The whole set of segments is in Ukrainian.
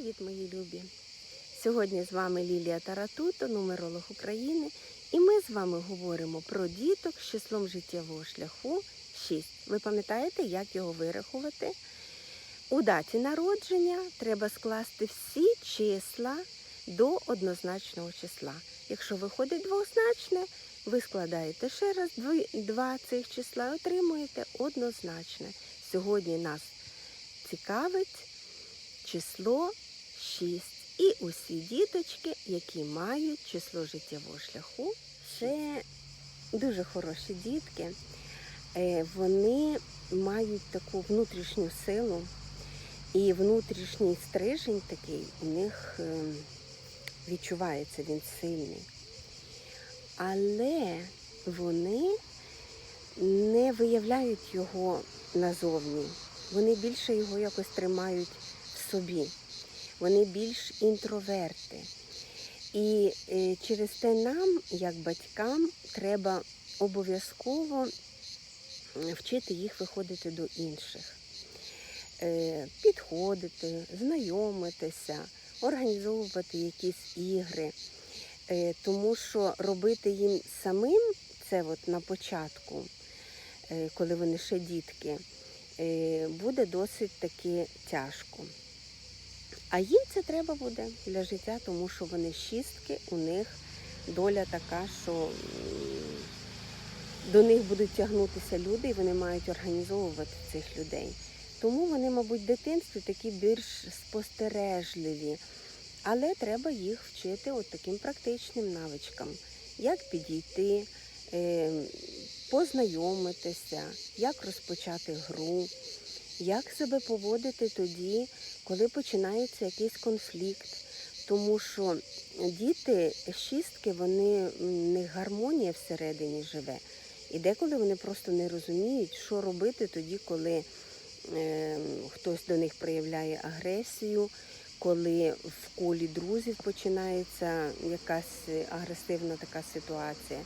Привіт, мої любі! Сьогодні з вами Лілія Таратуто, нумеролог України, і ми з вами говоримо про діток з числом життєвого шляху 6. Ви пам'ятаєте, як його вирахувати? У даті народження треба скласти всі числа до однозначного числа. Якщо виходить двозначне, ви складаєте ще раз два цих числа і отримуєте однозначне. Сьогодні нас цікавить число 6. І усі діточки, які мають число життєвого шляху, це дуже хороші дітки. Е, Вони мають таку внутрішню силу, і внутрішній стрижень такий у них е, відчувається, він сильний. Але вони не виявляють його назовні. Вони більше його якось тримають в собі. Вони більш інтроверти. І е, через те нам, як батькам, треба обов'язково вчити їх виходити до інших, Е, підходити, знайомитися, організовувати якісь ігри. Е, Тому що робити їм самим це от на початку, е, коли вони ще дітки, е, буде досить таки тяжко. А їм це треба буде для життя, тому що вони шістки, у них доля така, що до них будуть тягнутися люди, і вони мають організовувати цих людей. Тому вони, мабуть, в дитинстві такі більш спостережливі. Але треба їх вчити от таким практичним навичкам, як підійти, е, познайомитися, як розпочати гру, як себе поводити тоді, коли починається якийсь конфлікт. Тому що діти шістки, вони них гармонія всередині живе. І деколи вони просто не розуміють, що робити тоді, коли е, хтось до них проявляє агресію, коли в колі друзів починається якась агресивна така ситуація.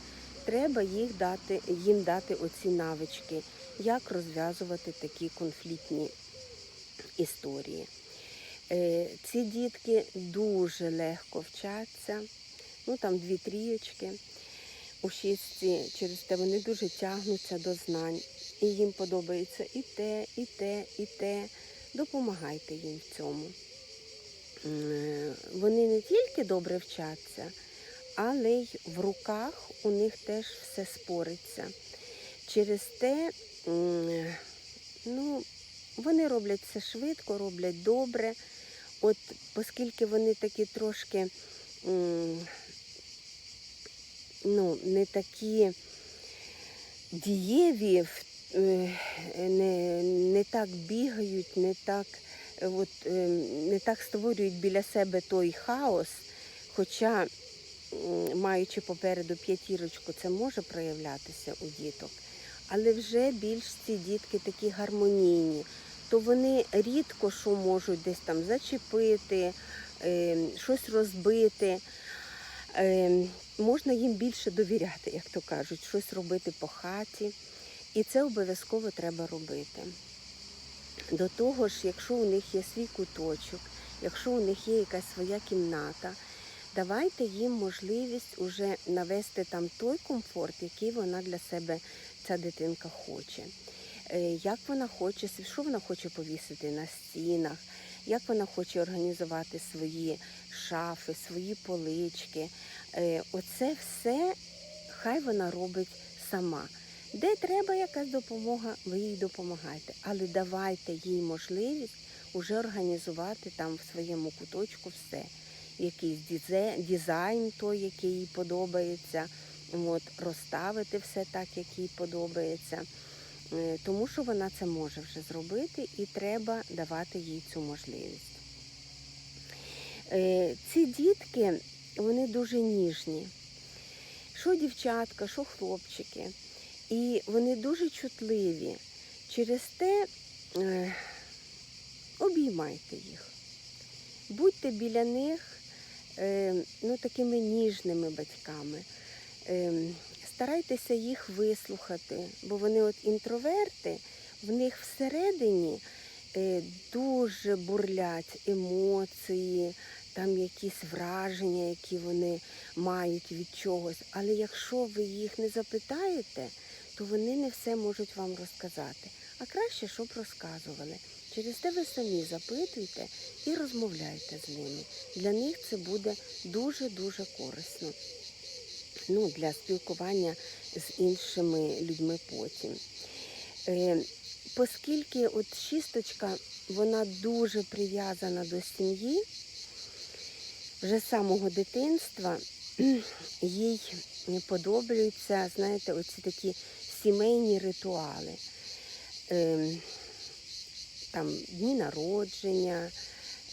Треба їх дати, їм дати оці навички, як розв'язувати такі конфліктні історії. Е, Ці дітки дуже легко вчаться, ну там дві трієчки. У шістці через те вони дуже тягнуться до знань. І їм подобається і те, і те, і те. Допомагайте їм в цьому. Вони не тільки добре вчаться, але й в руках у них теж все спориться. Через те, ну, вони роблять все швидко, роблять добре. От оскільки вони такі трошки ну, не такі дієві, е, не, не так бігають, не так, е, от, е, не так створюють біля себе той хаос, хоча, маючи попереду п'ятірочку, це може проявлятися у діток. Але вже більш ці дітки такі гармонійні, то вони рідко що можуть десь там зачепити, е, щось розбити. Е, можна їм більше довіряти, як то кажуть, щось робити по хаті. І це обов'язково треба робити. До того ж, якщо у них є свій куточок, якщо у них є якась своя кімната, давайте їм можливість уже навести там той комфорт, який вона для себе, ця дитинка хоче. Е, Як вона хоче, що вона хоче повісити на стінах, як вона хоче організувати свої шафи, свої полички. Е, Оце все хай вона робить сама. Де треба якась допомога, ви їй допомагайте. Але давайте їй можливість уже організувати там в своєму куточку все. Якийсь дизайн, той, який їй подобається, от, розставити все так, як їй подобається. Е, Тому що вона це може вже зробити і треба давати їй цю можливість. Е, Ці дітки, вони дуже ніжні. Що дівчатка, що хлопчики. І вони дуже чутливі. Через те е, обіймайте їх. Будьте біля них ну, такими ніжними батьками. Старайтеся їх вислухати, бо вони от інтроверти, в них всередині е, дуже бурлять емоції, там якісь враження, які вони мають від чогось. Але якщо ви їх не запитаєте, то вони не все можуть вам розказати. А краще, щоб розказували. Через те ви самі запитуйте і розмовляйте з ними. Для них це буде дуже-дуже корисно. Ну, для спілкування з іншими людьми потім. Е, оскільки от шісточка, вона дуже прив'язана до сім'ї, вже з самого дитинства їй подобаються, знаєте, оці такі сімейні ритуали. Ем, там дні народження,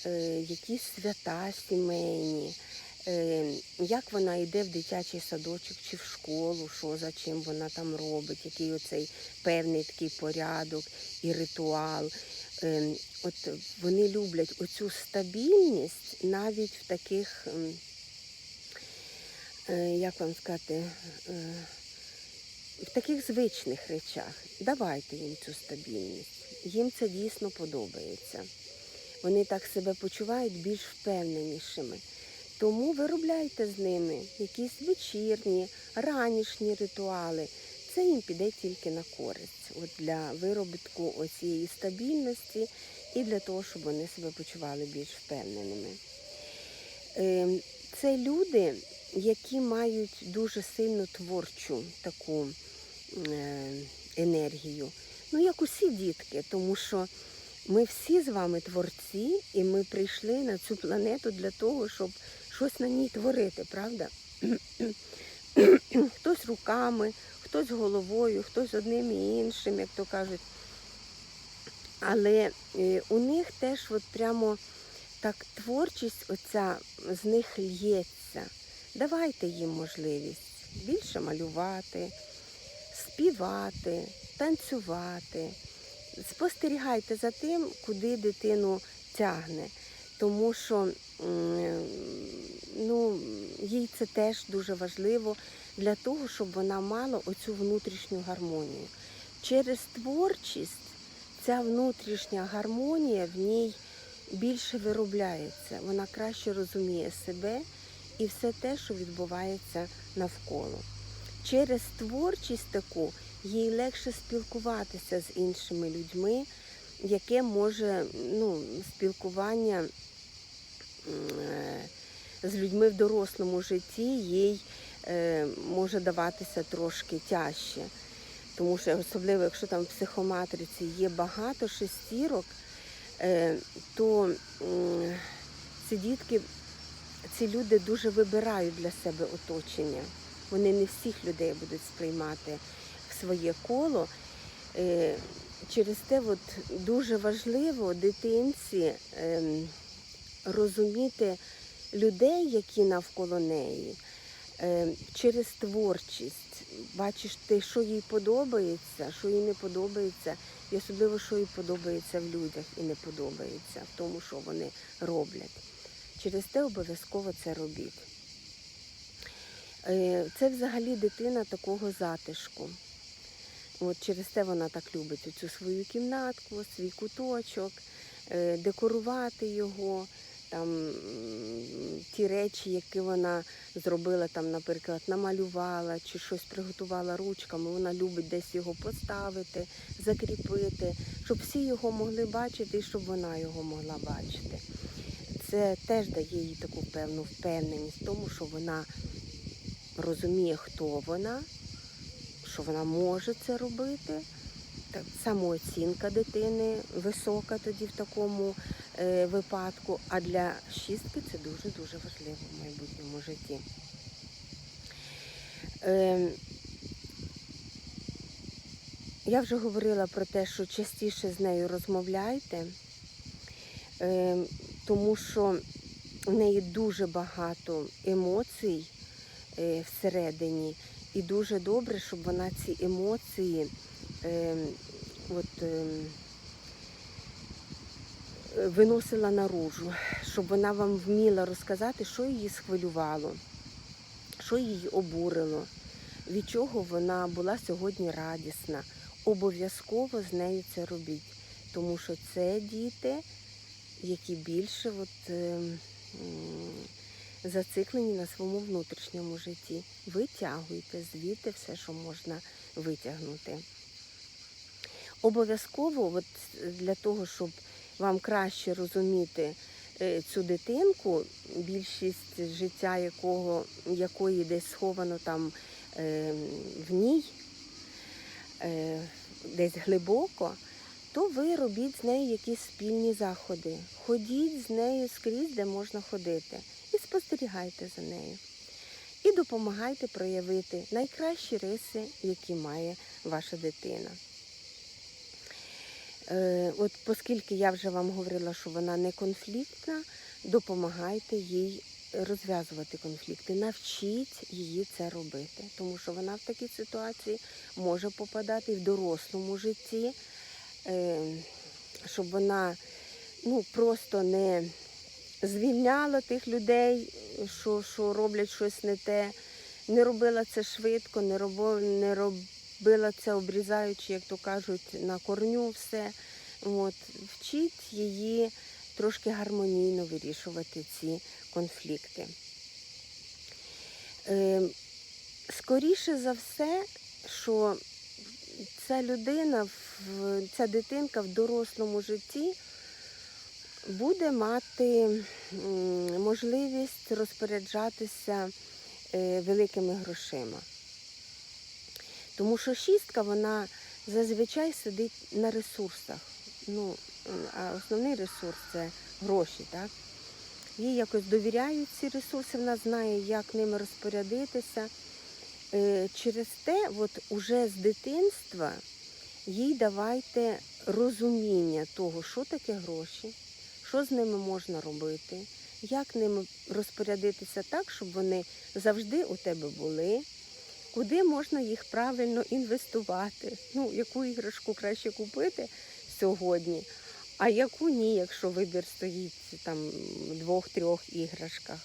е, якісь свята сімейні, е, як вона йде в дитячий садочок чи в школу, що за чим вона там робить, який оцей певний такий порядок і ритуал. Е, От вони люблять оцю стабільність навіть в таких, ем, е, як вам сказати, е, в таких звичних речах. Давайте їм цю стабільність. Їм це дійсно подобається. Вони так себе почувають більш впевненішими. Тому виробляйте з ними якісь вечірні, ранішні ритуали. Це їм піде тільки на користь от для виробітку оцієї стабільності і для того, щоб вони себе почували більш впевненими. Ем, Це люди, які мають дуже сильну творчу таку е, енергію. Ну, як усі дітки, тому що ми всі з вами творці, і ми прийшли на цю планету для того, щоб щось на ній творити, правда? хтось руками, хтось головою, хтось одним і іншим, як то кажуть. Але е, у них теж от прямо так творчість оця з них л'ється. Давайте їм можливість більше малювати, співати, танцювати. Спостерігайте за тим, куди дитину тягне, тому що ну, їй це теж дуже важливо для того, щоб вона мала оцю внутрішню гармонію. Через творчість ця внутрішня гармонія в ній більше виробляється, вона краще розуміє себе і все те, що відбувається навколо. Через творчість таку їй легше спілкуватися з іншими людьми, яке може ну, спілкування з людьми в дорослому житті їй е, може даватися трошки тяжче. Тому що особливо, якщо там в психоматриці є багато шестірок, е, то ці дітки, ці люди дуже вибирають для себе оточення. Вони не всіх людей будуть сприймати в своє коло. Е, Через те от дуже важливо дитинці ем, розуміти людей, які навколо неї, ем, через творчість. Бачиш ти, що їй подобається, що їй не подобається, і особливо, що їй подобається в людях і не подобається в тому, що вони роблять. Через те обов'язково це робіть. Е, Це взагалі дитина такого затишку. От через це вона так любить цю свою кімнатку, свій куточок, е, декорувати його, там ті речі, які вона зробила, там, наприклад, намалювала чи щось приготувала ручками, вона любить десь його поставити, закріпити, щоб всі його могли бачити і щоб вона його могла бачити. Це теж дає їй таку певну впевненість в тому, що вона розуміє, хто вона, що вона може це робити. Самооцінка дитини висока тоді в такому випадку. А для шістки це дуже-дуже важливо в майбутньому житті. Е, я вже говорила про те, що частіше з нею розмовляйте, е, тому що в неї дуже багато емоцій е, всередині, і дуже добре, щоб вона ці емоції е, от, е, виносила наружу, щоб вона вам вміла розказати, що її схвилювало, що її обурило, від чого вона була сьогодні радісна. Обов'язково з нею це робіть. тому що це діти, які більше от, е, зациклені на своєму внутрішньому житті. Витягуйте звідти все, що можна витягнути. Обов'язково, от для того, щоб вам краще розуміти е, цю дитинку, більшість життя якого, якої десь сховано там е, в ній, е, десь глибоко, то ви робіть з нею якісь спільні заходи. Ходіть з нею скрізь, де можна ходити, і спостерігайте за нею. І допомагайте проявити найкращі риси, які має ваша дитина. Е, От оскільки я вже вам говорила, що вона не конфліктна, допомагайте їй розв'язувати конфлікти, навчіть її це робити, тому що вона в такій ситуації може попадати в дорослому житті, е, щоб вона ну, просто не звільняла тих людей, що, що роблять щось не те, не робила це швидко, не робила, не робила це обрізаючи, як то кажуть, на корню все. От, вчіть її трошки гармонійно вирішувати ці конфлікти. Е, скоріше за все, що ця людина, ця дитинка в дорослому житті буде мати можливість розпоряджатися е, великими грошима. Тому що шістка, вона зазвичай сидить на ресурсах. Ну, а основний ресурс це гроші, так? Їй якось довіряють ці ресурси, вона знає, як ними розпорядитися. Е, Через те, от уже з дитинства їй давайте розуміння того, що таке гроші, що з ними можна робити, як ними розпорядитися так, щоб вони завжди у тебе були, куди можна їх правильно інвестувати, ну, яку іграшку краще купити сьогодні, а яку ні, якщо вибір стоїть там в двох-трьох іграшках.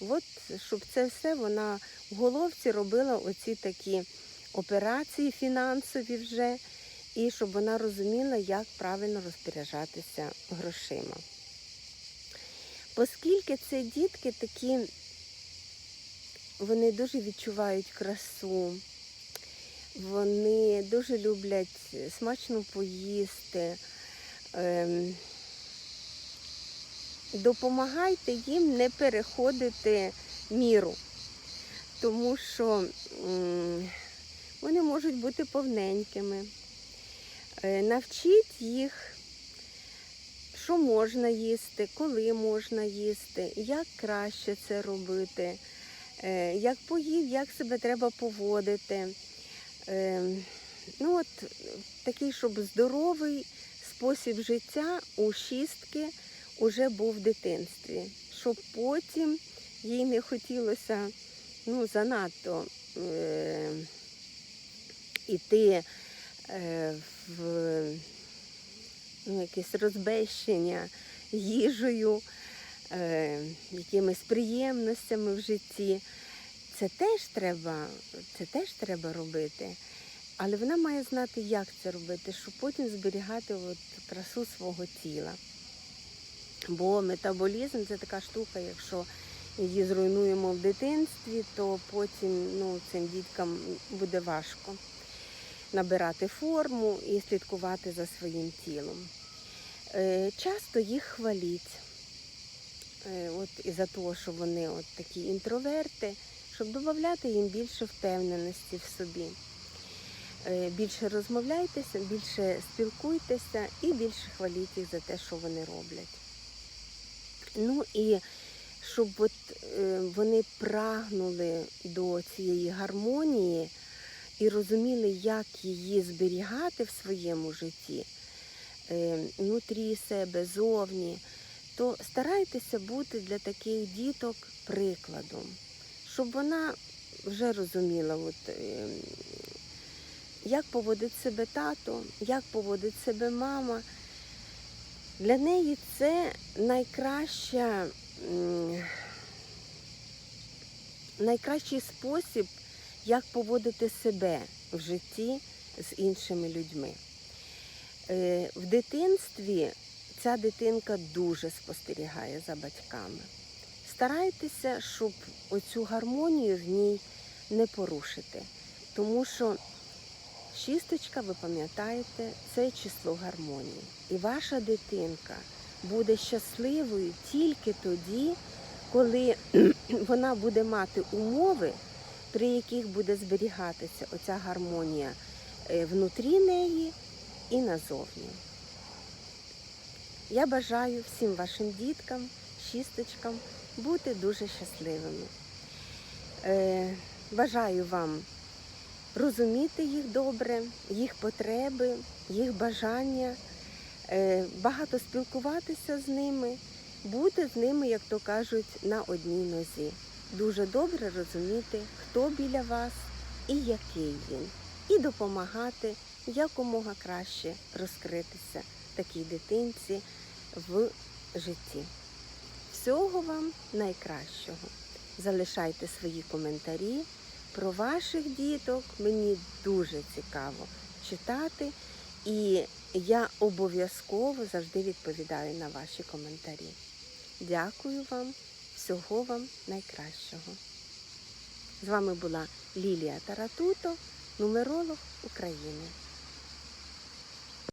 От щоб це все вона в головці робила оці такі операції фінансові вже, і щоб вона розуміла, як правильно розпоряджатися грошима. Оскільки це дітки такі, вони дуже відчувають красу, вони дуже люблять смачно поїсти. Ем, допомагайте їм не переходити міру, тому що вони можуть бути повненькими. Е, Навчіть їх, що можна їсти, коли можна їсти, як краще це робити, як поїв, як себе треба поводити. Е, Ну от такий, щоб здоровий спосіб життя у шістки уже був в дитинстві, щоб потім їй не хотілося ну, занадто е, іти е, в ну, якесь розбещення їжею, е, якимись приємностями в житті. Це теж треба, це теж треба робити. Але вона має знати, як це робити, щоб потім зберігати от красу свого тіла. Бо метаболізм це така штука, якщо її зруйнуємо в дитинстві, то потім ну, цим діткам буде важко набирати форму і слідкувати за своїм тілом. Е, Часто їх хваліть. Е, От із-за того, що вони от такі інтроверти, щоб додати їм більше впевненості в собі. Е, Більше розмовляйтеся, більше спілкуйтеся і більше хваліть їх за те, що вони роблять. Ну і щоб от, е, вони прагнули до цієї гармонії і розуміли, як її зберігати в своєму житті, внутрі себе, зовні, то старайтеся бути для таких діток прикладом, щоб вона вже розуміла, от, е, як поводить себе тато, як поводить себе мама. Для неї це найкраща, найкращий спосіб, як поводити себе в житті з іншими людьми. Е, В дитинстві ця дитинка дуже спостерігає за батьками. Старайтеся, щоб оцю гармонію в ній не порушити. Тому що шісточка, ви пам'ятаєте, це число гармонії. І ваша дитинка буде щасливою тільки тоді, коли вона буде мати умови, при яких буде зберігатися оця гармонія е, внутрі неї і назовні. Я бажаю всім вашим діткам, шісточкам бути дуже щасливими. Е, бажаю вам розуміти їх добре, їх потреби, їх бажання, е, багато спілкуватися з ними, бути з ними, як то кажуть, на одній нозі. Дуже добре розуміти, хто біля вас і який він, і допомагати якомога краще розкритися такій дитинці в житті. Всього вам найкращого. Залишайте свої коментарі про ваших діток. Мені дуже цікаво читати, і я обов'язково завжди відповідаю на ваші коментарі. Дякую вам, всього вам найкращого. З вами була Лілія Таратуто, нумеролог України.